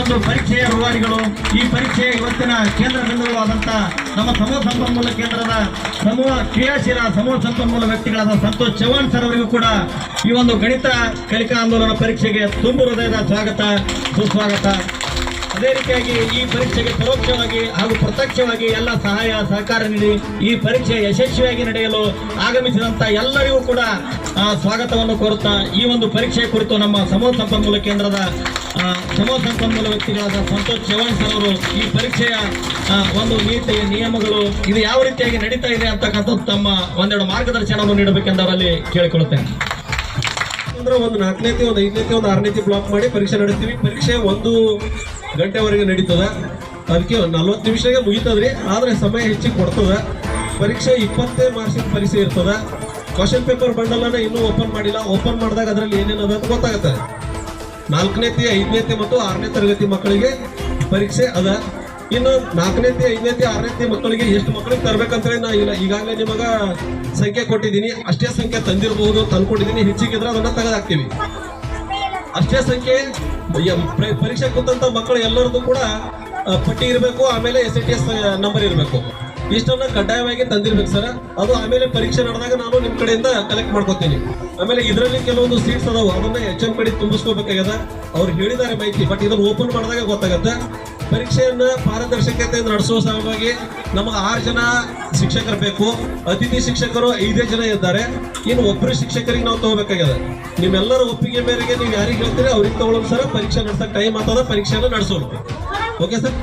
ಒಂದು ಪರೀಕ್ಷೆಯ ರೂವಾರಿಗಳು ಈ ಪರೀಕ್ಷೆ ಇವತ್ತಿನ ಕೇಂದ್ರ ಬಿಂದುವಾದಂತಹ ನಮ್ಮ ಸಮೂಹ ಸಂಪನ್ಮೂಲ ಕೇಂದ್ರದ ಸಮೂಹ ಕ್ರಿಯಾಶೀಲ ಸಮೂಹ ಸಂಪನ್ಮೂಲ ವ್ಯಕ್ತಿಗಳಾದ ಸಂತೋಷ್ ಚೌಹಾಣ್ ಸರ್ ಅವರಿಗೂ ಕೂಡ ಈ ಒಂದು ಗಣಿತ ಕಲಿಕಾ ಆಂದೋಲನ ಪರೀಕ್ಷೆಗೆ ತುಂಬು ಹೃದಯದ ಸ್ವಾಗತ, ಸುಸ್ವಾಗತ. ಅದೇ ರೀತಿಯಾಗಿ ಈ ಪರೀಕ್ಷೆಗೆ ಪರೋಕ್ಷವಾಗಿ ಹಾಗೂ ಪ್ರತ್ಯಕ್ಷವಾಗಿ ಎಲ್ಲ ಸಹಾಯ ಸಹಕಾರ ನೀಡಿ ಈ ಪರೀಕ್ಷೆ ಯಶಸ್ವಿಯಾಗಿ ನಡೆಯಲು ಆಗಮಿಸಿದಂತ ಎಲ್ಲರಿಗೂ ಕೂಡ ಸ್ವಾಗತವನ್ನು ಕೋರುತ್ತಾ ಈ ಒಂದು ಪರೀಕ್ಷೆ ಕುರಿತು ನಮ್ಮ ಸಮೂಹ ಸಂಪನ್ಮೂಲ ಕೇಂದ್ರದ ಸಮೂಹ ಸಂಪನ್ಮೂಲ ವ್ಯಕ್ತಿಗಳಾದ ಸಂತೋಷ್ ಚವಾಣ್ ಸರ್ ಅವರು ಈ ಪರೀಕ್ಷೆಯ ಒಂದು ನೀತಿ ನಿಯಮಗಳು ಇದು ಯಾವ ರೀತಿಯಾಗಿ ನಡೀತಾ ಇದೆ ಅಂತಕ್ಕಂಥದ್ದು ತಮ್ಮ ಒಂದೆರಡು ಮಾರ್ಗದರ್ಶನವನ್ನು ನೀಡಬೇಕೆಂದು ಅವರಲ್ಲಿ ಕೇಳಿಕೊಳ್ಳುತ್ತೇನೆ. ಅಂದ್ರೆ ಒಂದು ನಾಲ್ಕನೇತಿ ಒಂದು ಐದನೇತಿ ಒಂದು ಆರನೇತಿ ಬ್ಲಾಕ್ ಮಾಡಿ ಪರೀಕ್ಷೆ ನಡೆಸ್ತೀವಿ. ಪರೀಕ್ಷೆ ಒಂದು ಗಂಟೆವರೆಗೆ ನಡೀತದ. ಅದಕ್ಕೆ ನಲ್ವತ್ತು ನಿಮಿಷಗೆ ಮುಗಿತದ್ರಿ. ಆದರೆ ಸಮಯ ಹೆಚ್ಚಿಗೆ ಕೊಡ್ತದ. ಪರೀಕ್ಷೆ ಇಪ್ಪತ್ತೇ ಮಾರ್ಕ್ಸಿನ ಪರೀಕ್ಷೆ ಇರ್ತದ. ಕ್ವಶನ್ ಪೇಪರ್ ಬಂಡಲನ್ನ ಇನ್ನೂ ಓಪನ್ ಮಾಡಿಲ್ಲ. ಓಪನ್ ಮಾಡಿದಾಗ ಅದರಲ್ಲಿ ಏನೇನದ ಅಂತ ಗೊತ್ತಾಗುತ್ತೆ. ನಾಲ್ಕನೇತಿ ಐದನೇತಿ ಮತ್ತು ಆರನೇ ತರಗತಿ ಮಕ್ಕಳಿಗೆ ಪರೀಕ್ಷೆ ಅದ. ಇನ್ನು ನಾಲ್ಕನೇತಿ ಐದನೇತಿ ಆರನೇತಿ ಮಕ್ಕಳಿಗೆ ಎಷ್ಟು ಮಕ್ಕಳಿಗೆ ತರ್ಬೇಕಂತೇಳಿ ನಾ ಇಲ್ಲ ಈಗಾಗಲೇ ನಿಮಗೆ ಸಂಖ್ಯೆ ಕೊಟ್ಟಿದ್ದೀನಿ. ಅಷ್ಟೇ ಸಂಖ್ಯೆ ತಂದಿರಬಹುದು ತಂದುಕೊಟ್ಟಿದ್ದೀನಿ. ಹೆಚ್ಚಿಗೆ ಇದ್ರೆ ಅದನ್ನ ತೆಗೆದಾಕ್ತೀವಿ. ಅಷ್ಟೇ ಸಂಖ್ಯೆ ಪರೀಕ್ಷೆ ಕೂತಂತ ಮಕ್ಕಳು ಎಲ್ಲರದ್ದು ಕೂಡ ಪಟ್ಟಿ ಇರಬೇಕು, ಆಮೇಲೆ ಎಸ್ ಟಿ ಎಸ್ ನಂಬರ್ ಇರಬೇಕು. ಇಷ್ಟನ್ನ ಕಡ್ಡಾಯವಾಗಿ ತಂದಿರ್ಬೇಕು ಸರ್. ಅದು ಆಮೇಲೆ ಪರೀಕ್ಷೆ ನಡೆದಾಗ ನಾನು ನಿಮ್ಮ ಕಡೆಯಿಂದ ಕಲೆಕ್ಟ್ ಮಾಡ್ಕೋತೀನಿ. ಆಮೇಲೆ ಇದರಲ್ಲಿ ಕೆಲವೊಂದು ಸೀಟ್ಸ್ ಅದಾವೆ, ಅದನ್ನ ಎಚ್ ಎಂ ಕಡೆ ತುಂಬಿಸ್ಕೋಬೇಕಾಗ್ಯದ. ಅವ್ರು ಹೇಳಿದ್ದಾರೆ ಮಾಹಿತಿ ಬಟ್ ಇದನ್ನ ಓಪನ್ ಮಾಡಿದಾಗ ಗೊತ್ತಾಗತ್ತೆ. ಪರೀಕ್ಷೆಯನ್ನ ಪಾರದರ್ಶಕತೆ ನಡೆಸುವ ಸಲುವಾಗಿ ನಮಗೆ ಆರು ಜನ ಶಿಕ್ಷಕರು ಬೇಕು. ಅತಿಥಿ ಶಿಕ್ಷಕರು ಐದೇ ಜನ ಇದ್ದಾರೆ. ಇನ್ನು ಒಬ್ಬರು ಶಿಕ್ಷಕರಿಗೆ ನಾವು ತಗೋಬೇಕಾಗಿದೆ. ನಿಮ್ಮೆಲ್ಲರ ಒಪ್ಪಿಗೆ ಮೇರೆಗೆ ನೀವು ಯಾರಿಗೆ ಹೇಳ್ತೀರಿ ಅವ್ರಿಗೆ ತಗೊಳ್ಳೋದು ಸರ್. ಪರೀಕ್ಷೆ ನಡೆಸೋಕೆ ಟೈಮ್ ಆಗ್ತದ ಪರೀಕ್ಷೆಯನ್ನು ನಡೆಸೋದು ಓಕೆ ಸರ್